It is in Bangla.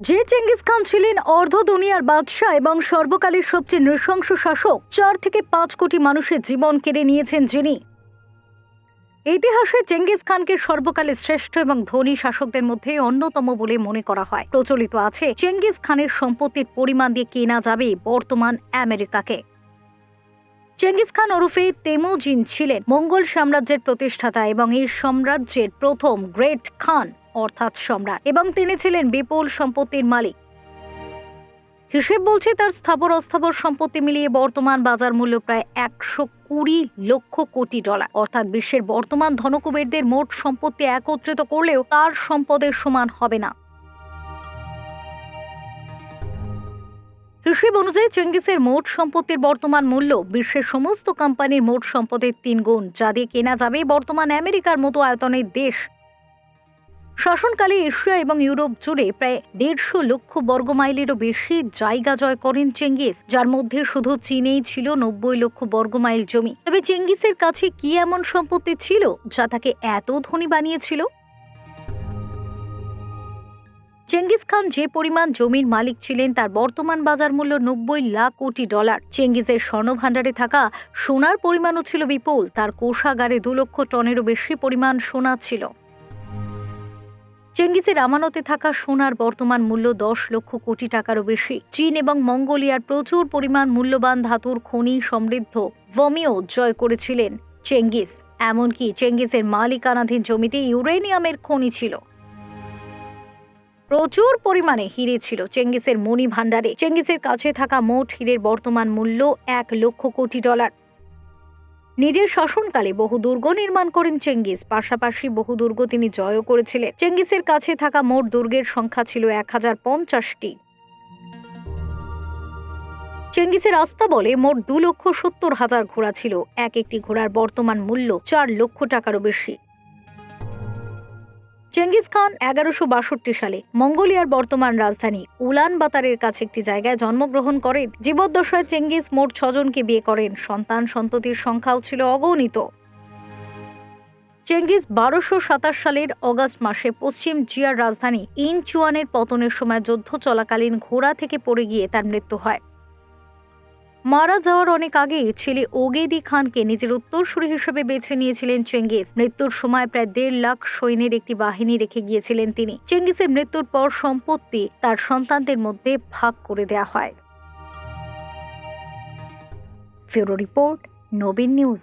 যে চেঙ্গিস খান ছিলেন অর্ধ দুনিয়ার বাদশাহ এবং সর্বকালের সবচেয়ে নৃশংস শাসক, চার থেকে পাঁচ কোটি মানুষের জীবন কেড়ে নিয়েছেন যিনি। ইতিহাসে চেঙ্গিস খানকে সর্বকালে শ্রেষ্ঠ এবং ধনী শাসকদের মধ্যে অন্যতম বলে মনে করা হয়। প্রচলিত আছে, চেঙ্গিস খানের সম্পত্তির পরিমাণ দিয়ে কেনা যাবে বর্তমান আমেরিকাকে। চেঙ্গিস খান ওরফে তেমুজিন ছিলেন মঙ্গল সাম্রাজ্যের প্রতিষ্ঠাতা এবং এই সাম্রাজ্যের প্রথম গ্রেট খান অর্থাৎ সম্রাট এবং তিনি ছিলেন বিপুল সম্পত্তির মালিক। হিসেব বলছে তার স্থাবর অস্থাবর সম্পত্তি মিলিয়ে বর্তমান বাজার মূল্য প্রায় একশো কুড়ি লক্ষ কোটি ডলার। অর্থাৎ বিশ্বের বর্তমান ধনকুবেরদের মোট সম্পত্তি একত্রিত করলেও তার সম্পদের সমান হবে না। হিসেব অনুযায়ী চেঙ্গিসের মোট সম্পত্তির বর্তমান মূল্য বিশ্বের সমস্ত কোম্পানির মোট সম্পদের তিন গুণ, যা দিয়ে কেনা যাবে বর্তমান আমেরিকার মতো আয়তনের দেশ। শাসনকালে এশিয়া এবং ইউরোপ জুড়ে প্রায় দেড়শো লক্ষ বর্গমাইলেরও বেশি জায়গা জয় করেন চেঙ্গিস, যার মধ্যে শুধু চীনেই ছিল নব্বই লক্ষ বর্গমাইল জমি। তবে চেঙ্গিসের কাছে কি এমন সম্পত্তি ছিল, যা তাকে এত ধনী বানিয়েছিল? চেঙ্গিস খান যে পরিমাণ জমির মালিক ছিলেন, তার বর্তমান বাজার মূল্য নব্বই লাখ কোটি ডলার। চেঙ্গিজের স্বর্ণভাণ্ডারে থাকা সোনার পরিমাণও ছিল বিপুল, তার কোষাগারে দু লক্ষ টনেরও বেশি পরিমাণ সোনা ছিল। চেঙ্গিসের আমানতে থাকা সোনার বর্তমান মূল্য দশ লক্ষ কোটি টাকারও বেশি। চীন এবং মঙ্গোলিয়ার প্রচুর পরিমাণ মূল্যবান ধাতুর খনি সমৃদ্ধ ভমিও জয় করেছিলেন চেঙ্গিস এমনকি চেঙ্গিসের মালিকানাধীন জমিতে ইউরেনিয়ামের খনি ছিল। প্রচুর পরিমাণে হিরে ছিল চেঙ্গিসের মণি ভাণ্ডারে। চেঙ্গিসের কাছে থাকা মোট হিরের বর্তমান মূল্য এক লক্ষ কোটি ডলার। নিজের শাসনকালে বহু দুর্গ নির্মাণ করেন চেঙ্গিস। পাশাপাশি বহু দুর্গ তিনি জয়ও করেছিলেন। চেঙ্গিসের কাছে থাকা মোট দুর্গের সংখ্যা ছিল এক হাজার পঞ্চাশটি। চেঙ্গিসের বলে মোট দু লক্ষ সত্তর হাজার ঘোড়া ছিল। এক একটি ঘোড়ার বর্তমান মূল্য চার লক্ষ টাকারও বেশি। চেঙ্গিস খান এগারোশো বাষট্টি সালে মঙ্গোলিয়ার বর্তমান রাজধানী উলান বাতারের কাছে একটি জায়গায় জন্মগ্রহণ করেন। জীবদ্দশায় চেঙ্গিস মোট ছজনকে বিয়ে করেন। সন্তান সন্ততির সংখ্যাও ছিল অগণিত। চেঙ্গিস বারোশো সাতাশ সালের অগাস্ট মাসে পশ্চিম জিয়ার রাজধানী ইনচুয়ানের পতনের সময় যুদ্ধ চলাকালীন ঘোড়া থেকে পড়ে গিয়ে তার মৃত্যু হয়। মারা যাওয়ার অনেক আগে ছেলে ওগেদি খানকে নিজের উত্তরসূরি হিসেবে বেছে নিয়েছিলেন চেঙ্গিস। মৃত্যুর সময় প্রায় দেড় লাখ সৈন্যের একটি বাহিনী রেখে গিয়েছিলেন তিনি। চেঙ্গিসের মৃত্যুর পর সম্পত্তি তার সন্তানদের মধ্যে ভাগ করে দেয়া হয়। Report, Nabin news.